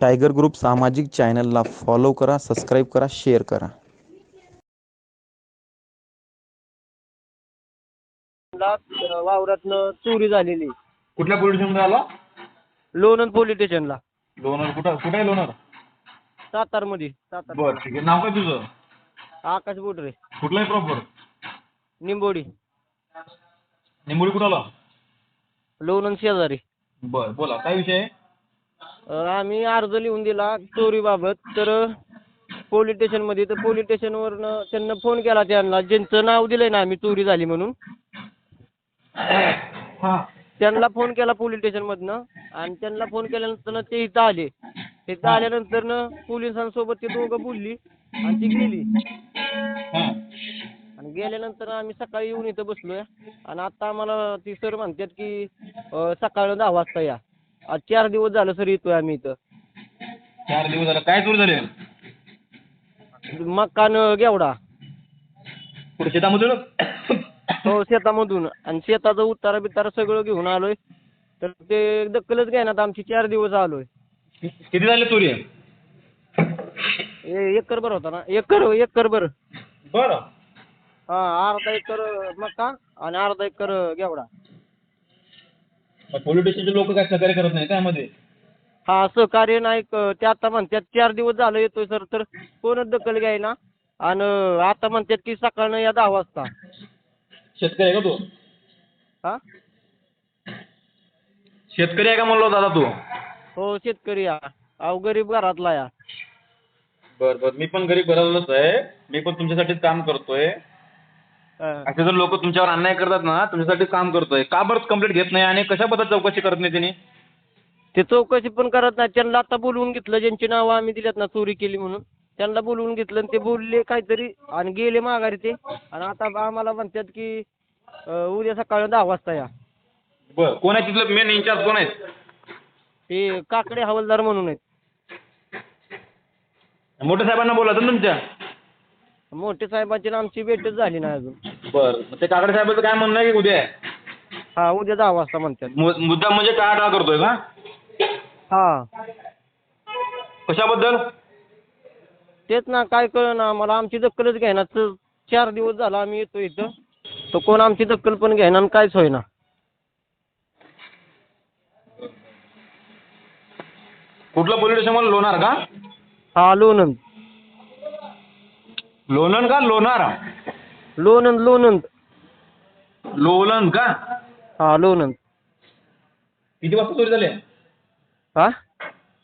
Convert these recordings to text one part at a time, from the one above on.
Tiger group सामाजिक चॅनलला follow करा सबस्क्राईब करा शेअर करा. वावरातनं चोरी झालेली. कुठल्या पोलीस स्टेशनला आला? लोणंद पोलीस स्टेशनला. लोणार कुठं? कुठं आहे लोणार? सातार बरं ठीक आहे. नाव काय तुझं? आकाश बोटरे कुठलं आहे प्रॉपर? निंबोडी. निंबोळी कुठं आला? लोणंद शेजारी. बरं बोला. काय विषय आहे? आम्ही अर्ज लिहून दिला चोरीबाबत. तर पोलीस स्टेशनमध्ये तर पोलीस स्टेशनवरनं त्यांना फोन केला त्यांना. ज्यांचं नाव दिलंय ना आम्ही चोरी झाली म्हणून. हां. त्यांना फोन केला पोलीस स्टेशनमधनं आणि त्यांना फोन केल्यानंतर ते इथं आले. इथं आल्यानंतर पोलिसांसोबत ते दोघं बोलली आणि ती गेली. आणि गेल्यानंतर आम्ही सकाळी येऊन इथं बसलोय. आणि आता आम्हाला ती सर म्हणतात की सकाळी दहा वाजता या. आज चार दिवस झालं सर येतोय आम्ही इथं. चार दिवस झाला. काय चोरी झाले मकान गेवडा. कुठे शेतामधून? हो शेतामधून. आणि शेताचं उतारा बितारा सगळं घेऊन आलोय. तर ते दखलच घेण्यात आमची चार दिवस आलोय. किती झाले ए- एकर भर होता ना? एकर एकर भर. बरं. हा अर्धा एकर मका आणि अर्धा एकर गेवडा. पोलीस स्टेशनचे लोक काय सहकार्य करत नाही त्यामध्ये हा सहकार्य नाही क- ते आता म्हणतात चार दिवस झालं येतोय सर तर कोणच दखल घ्यायना. आणि आता म्हणतात की सकाळनं या दहा वाजता. शेतकरी आहे का तू? हा? शेतकरी आहे का म्हणलो दादा तू? हो शेतकरी या अहो गरीब घरातला या बर बर मी पण गरीब घरातलाच आहे. मी पण तुमच्यासाठीच काम करतोय. असे जर लोक तुमच्यावर अन्याय करतात ना तुमच्यासाठी काम करतोय. का बरं कंप्लेंट घेत नाही आणि कशाबद्दल चौकशी करत नाही त्यांनी ते चौकशी पण करत नाही. त्यांना आता बोलवून घेतलं ज्यांची नावं आम्ही दिल्यात ना चोरी केली म्हणून. त्यांना बोलवून घेतलं आणि ते बोलले काहीतरी आणि गेले माघारी ते. आणि आता आम्हाला म्हणतात की अं, उद्या सकाळी दहा वाजता या. बर. कोण आहे तिथलं मेन इन्चार्ज कोण आहेत? ते काकडे हवालदार म्हणून आहेत. मोठ्या साहेबांना बोला ना तुमच्या? मोठे साहेबांची आणि आमची भेटच झाली नाही अजून. बर. ते काकडे साहेबाचं काय म्हणणं आहे की उद्या? आहे? हा उद्या दहा वाजता म्हणतात. मु- मुद्दा म्हणजे टाळाटाळ करतोय का हा. कशाबद्दल? तेच ना काय कळना आम्हाला आमची दक्कलच तर चार दिवस झाला आम्ही येतो इथं. तर कोण आमची दक्कल पण घ्यायना आणि काहीच होईना. कुठलं पोलीस स्टेशन मला लोणार का? हा लोणंद. लोणंद का? लोणार? लोणंद लोणंद. लोलन का? हा लोणंद. किती वाजता चोरी झाली? हा?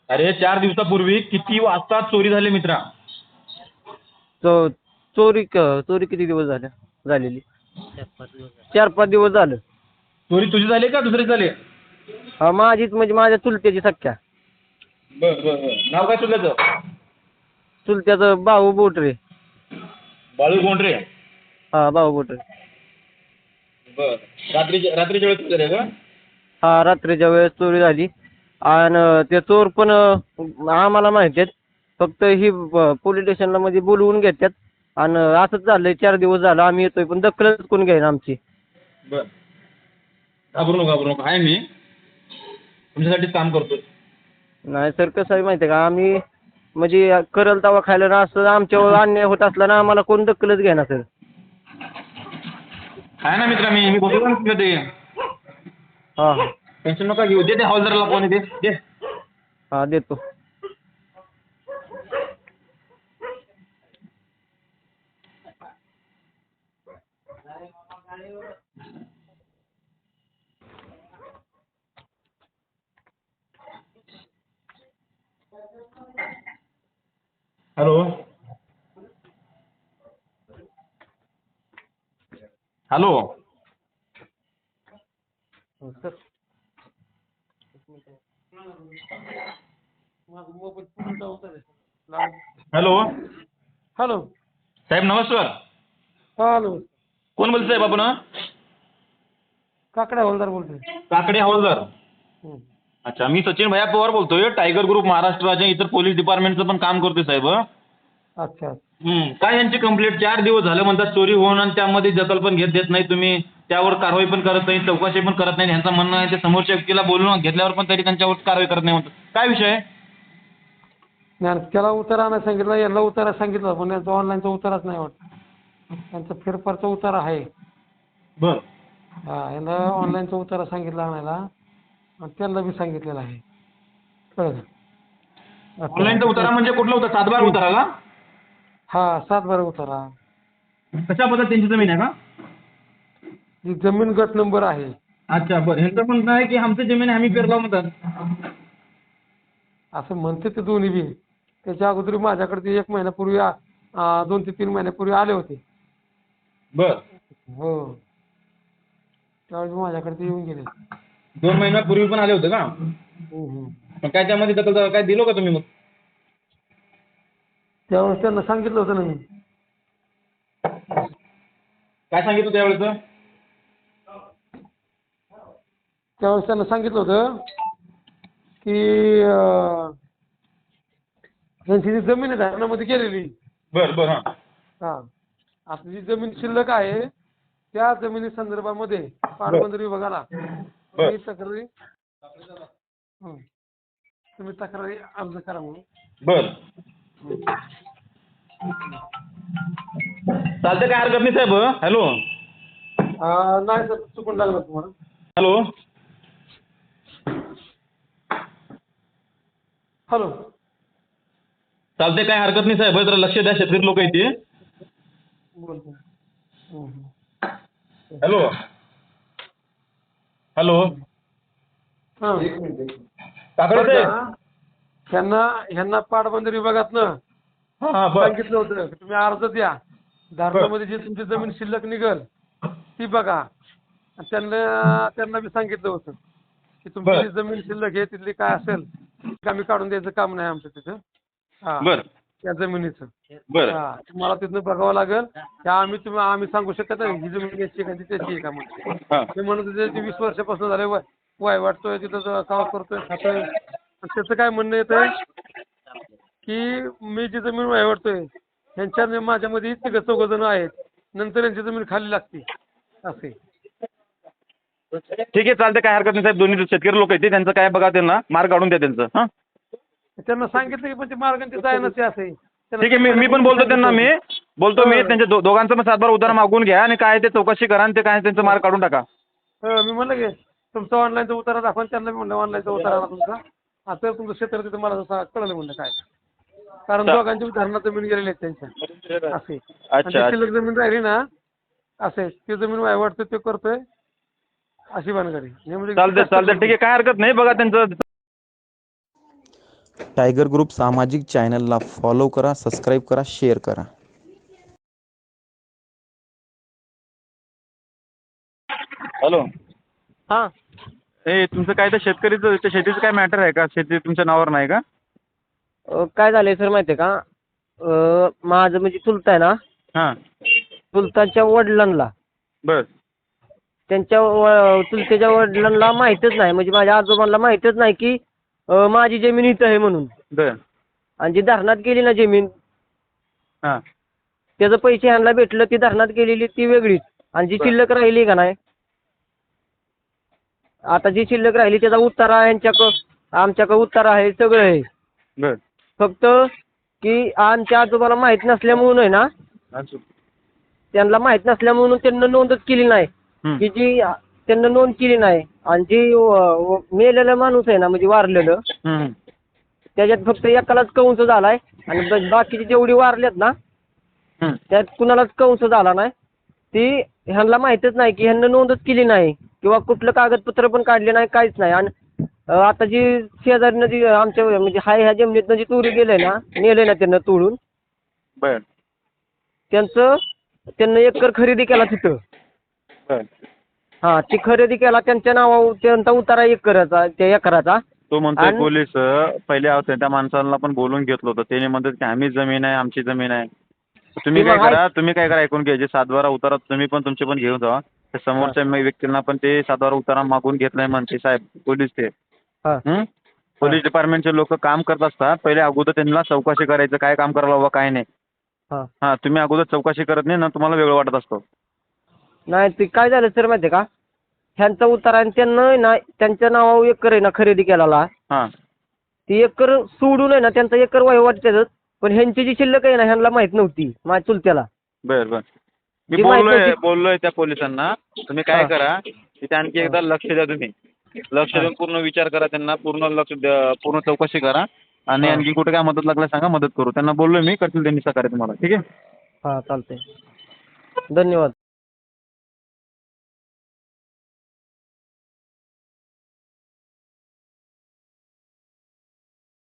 अरे चार दिवसापूर्वी किती वाजता चोरी झाली मित्रा? चो चोरी क- चोरी किती दिवस झाल्या झालेली? चार पाच दिवस झालं. चोरी तुझी झाली का दुसरी झाली? हा माझीच म्हणजे माझ्या चुलत्याची सख्या. बर बर बर. नाव काय तुझ्याचं चुलत्याचं भाऊ बोटरे. बाळू गोंडरे हा भाऊ बर. रात्रीच्या रात्रीच्या वेळेस चोरी झाली का? हा रात्रीच्या वेळेस चोरी झाली. आणि ते चोर पण आम्हाला माहिती आहेत. फक्त ही पोलीस स्टेशनला मध्ये बोलवून घेतात. आणि असंच झालंय. चार दिवस झालं. आम्ही येतोय पण दखलच कोण घेईन आमची? बर. घाबरू नको घाबरू नको. आहे मी. तुमच्यासाठीच काम करतोय. नाही सर कसं आहे माहिती आहे का? आम्ही म्हणजे करल तवा खायला ना असं आमच्यावर अन्याय होत असला ना आम्हाला कोण दखलच घेणार सर. आहे ना मित्रा मी मी बघतो ना ते. हां. हां टेन्शन नका घेऊ. दे ते हवालदाराला फोन दे दे. हां देतो. Hello hello. Sir hello. Hello. साहेब नमस्कार. हॅलो. कोण बोलतोय साहेब आपण काकडा हवालदार बोलतोय. काकडे हवालदार. अच्छा मी सचिन भैया पवार बोलतोय. टायगर ग्रुप महाराष्ट्राच्या इतर पोलीस डिपार्टमेंटचं पण काम करतोय साहेब अच्छा. काय यांची कंप्लेंट चार दिवस झालं म्हणतात चोरी होऊन आणि त्यामध्ये दखल पण घेत देत नाही तुम्ही. त्यावर कारवाई पण करत नाही चौकशी पण करत नाही. यांचं म्हणणं आहे ते समोरच्या व्यक्तीला बोलून घेतल्यावर पण तरी त्यांच्यावर कारवाई करत नाही म्हणतात. काय विषय? आहे नाही त्याला उतारा आणायला सांगितलं यांना उतारा सांगितलं पण यांचा ऑनलाईनचा उताराच नाही वाटत. त्यांचा फेरफारचा उतारा आहे. बर. हा यांना ऑनलाईनचा उतारा सांगितला आणायला. आणि त्यांना बी सांगितलेलं आहे. कळलं? ऑनलाईनचा उतारा म्हणजे कुठला होता? सातबार उतारा का? हा सात बारा उतारा. कशा पद्धतीने त्यांची जमीन आहे का? जमीन गट नंबर आहे. अच्छा बरं. ह्यांचं म्हणणं आहे की आमची जमीन आहे, आम्ही पेरगाव म्हणतात. असं म्हणते ते दोन्ही बी. त्याच्या अगोदर माझ्याकडे ते एक महिन्यापूर्वी आ- आ, दोन ते तीन महिन्यापूर्वी आले होते. बर. हो. त्यावेळेस माझ्याकडे ते येऊन गेले. दोन महिन्यापूर्वी पण आले होते का? हम्म, हम्म. मग काय त्यामध्ये दखल? काय दिलो का तुम्ही मग? त्यावेळेस त्यांना सांगितलं होतं ना मी. काय सांगितलं त्यावेळेस? त्यावेळेस त्यांना सांगितलं होतं की अं, त्यांची जी जमीन आहे धरणामध्ये गेलेली बर बर हा. हा. आता जी जमीन शिल्लक आहे त्या जमिनी संदर्भामध्ये पाटबंधारे विभागाला तक्रारी हं. तुम्ही तक्रारी अर्ज करा म्हणून. बर. चालते काय हरकत नाही साहेब हॅलो. अं, नाही सर चुकून लागलं तुम्हाला. हॅलो. हॅलो. चालते काय हरकत नाही साहेब जरा लक्ष द्या शेतकरी लोक इथे. बोलतो हं, हं. हॅलो. हॅलो. हां. काकडे साहेब ह्यांना ह्यांना पाटबंधारे विभागातनं हा हा बर. सांगितलं होतं की तुम्ही अर्ज द्या. धारणामध्ये जी तुमची जमीन शिल्लक निघल ती बघा. आणि त्यांना त्यांना बी सांगितलं होतं की तुमची बरं. जी जमीन शिल्लक आहे तिथली काय असेल ती आम्ही काढून द्यायचं काम नाही आमचं तिथं. हा बर. त्या जमिनीचं. बर. हा तुम्हाला तिथनं बघावं लागेल. त्या आम्ही तुम्ही आम्ही सांगू शकत नाही ही जमीन याची आहे का त्याची आहे का म्हणून. हा. ते म्हणत होते ते वीस वर्षापासून झाले वाय वाय वाटतोय तिथं जो काम करतोय खातोय. त्याचं काय म्हणणं येतं की मी जी जमीन वाटतोय ह्यांच्या माझ्यामध्ये तिघ चौघ जण आहेत नंतर यांची जमीन खाली लागते. असे. ठीक आहे चालते काय हरकत नाही साहेब दोन्ही शेतकरी लोक आहेत ते, त्यांचं काय बघा त्यांना मार्ग काढून द्या त्यांचं हा? त्यांना सांगितलं की पण ते मार्ग ते जायना ते असे. ठीक आहे मी मी पण बोलतो त्यांना मी बोलतो मी त्यांच्या दो- दोघांचं पण सातबार उतारा मागून घ्या आणि काय ते चौकशी करा आणि ते काय त्यांचं मार्ग काढून टाका. हो, मी म्हणलं की तुमचा ऑनलाईनचा उतारा दाखवा त्यांना मी म्हणलं ऑनलाईनचा उतारा आला तुमचा. आता तुमचं क्षेत्र तिथं मला जसं कळलं म्हणलं काय. कारण दोघांची धरणा जमीन गेलेली आहेत त्यांच्या. असे. आणि अच्छा जी अच्छा. शिल्लक जमीन राहिली ना असे ती जमीन वाटतं ते करतोय. अशी भानगडी. हे म्हणजे चालतंय चालतंय. ठीक आहे काय हरकत नाही बघा त्यांचं. टायगर ग्रुप सामाजिक चॅनलला फॉलो करा सबस्क्राईब करा शेअर करा. हॅलो. हां. हे तुमचं काय तर शेतकरीचं त्या शेतीचं काय मॅटर आहे का? शेती तुमच्या नावावर नाही का? अ, काय झालंय सर माहिती आहे का? अ, माझं म्हणजे चुलता आहे ना? हां. चुलताच्या वडिलांना बर. त्यांच्या व- चुलत्याच्या वडिलांना माहीतच नाही. म्हणजे माझ्या आजोबांना माहीतच नाही की अ, माझी जमीन इथं आहे म्हणून. बर. आणि जी धरणात गेली ना जमीन हां. त्याचं पैसे ह्यांना भेटलं ती धरणात गेलेली ती वेगळीच. आणि जी बरं. शिल्लक राहिली का नाही आता जी शिल्लक राहिली त्याचा उत्तारा यांच्याकडं आमच्याकडं उत्तारा आहे सगळं आहे बर फक्त की आमच्या आजोबाला माहीत नसल्यामुळं आहे ना त्यांना माहीत नसल्यामुळं त्यांना नोंदच केली नाही. की जी त्यांना नोंद केली नाही आणि जी व- व- मेलेला माणूस आहे ना म्हणजे वारलेलं. त्याच्यात फक्त एकालाच कंस झालाय आणि ब- बाकीचे जेवढी वारलेत ना हं. त्यात कुणालाच कंस झाला नाही ती ह्यांना माहीतच नाही की ह्यांना नोंदच केली नाही किंवा कुठलं कागदपत्र पण काढले नाही काहीच नाही. आणि आता जी शेजारीनं जी आमच्या म्हणजे हाय ह्या जमिनीतनं जी तुरी गेलंय ना नेलंय ना त्यांना तोडून. बर. त्यांचं त्यांना एकर खरेदी केला तिथं. बर. हां ती खरेदी केला त्यांच्या नावावर त्यांचा उतारा एकराचा त्या एकराचा. तो म्हणतोय आणि- पोलीस अं, पहिले होते त्या माणसाला पण बोलून घेतलं होतं. त्याने म्हणतात की आम्हीच जमीन आहे आमची जमीन आहे. तुम्ही काय करा तुम्ही काय करा ऐकून घ्या. जे सातबारा उतारा तुम्ही पण तुमचे पण घेऊन जा त्या समोरच्या मी व्यक्तींना पण ते सातबारा उतारा मागून घेत नाही म्हणते साहेब पोलीस ते. हां. हं? पोलीस डिपार्टमेंटचे लोक काम करत असतात. पहिले अगोदर त्यांना चौकशी करायचं काय काम करायला हवं काय नाही. हां. हां तुम्ही अगोदर चौकशी करत नाही ना तुम्हाला वेगळं वाटत असतो. नाही ते काय झालं सर माहिती आहे का? ह्यांचा उतारा आणि त्यांना आहे ना त्यांच्या नावावर एकर आहे ना खरेदी केलेला. हां. ती एकर सोडून आहे ना त्यांचा एकर वहिवाट त्याचं. पण ह्यांची जी शिल्लक आहे ना ह्यांना माहीत नव्हती माझ्या चुलत्याला. बर बर. मी माहिती बोललोय होती- बोललोय त्या पोलिसांना. तुम्ही काय हा. करा तिथे आणखी एकदा लक्ष द्या तुम्ही. लक्ष. देऊन पूर्ण विचार करा त्यांना पूर्ण लक्ष पूर्ण चौकशी करा. आणि हा. आणखी कुठे काय मदत लागल्या सांगा मदत करू. त्यांना बोललोय मी करतील त्यांनी सकाळी तुम्हाला. ठीक आहे? हां चालतंय. धन्यवाद.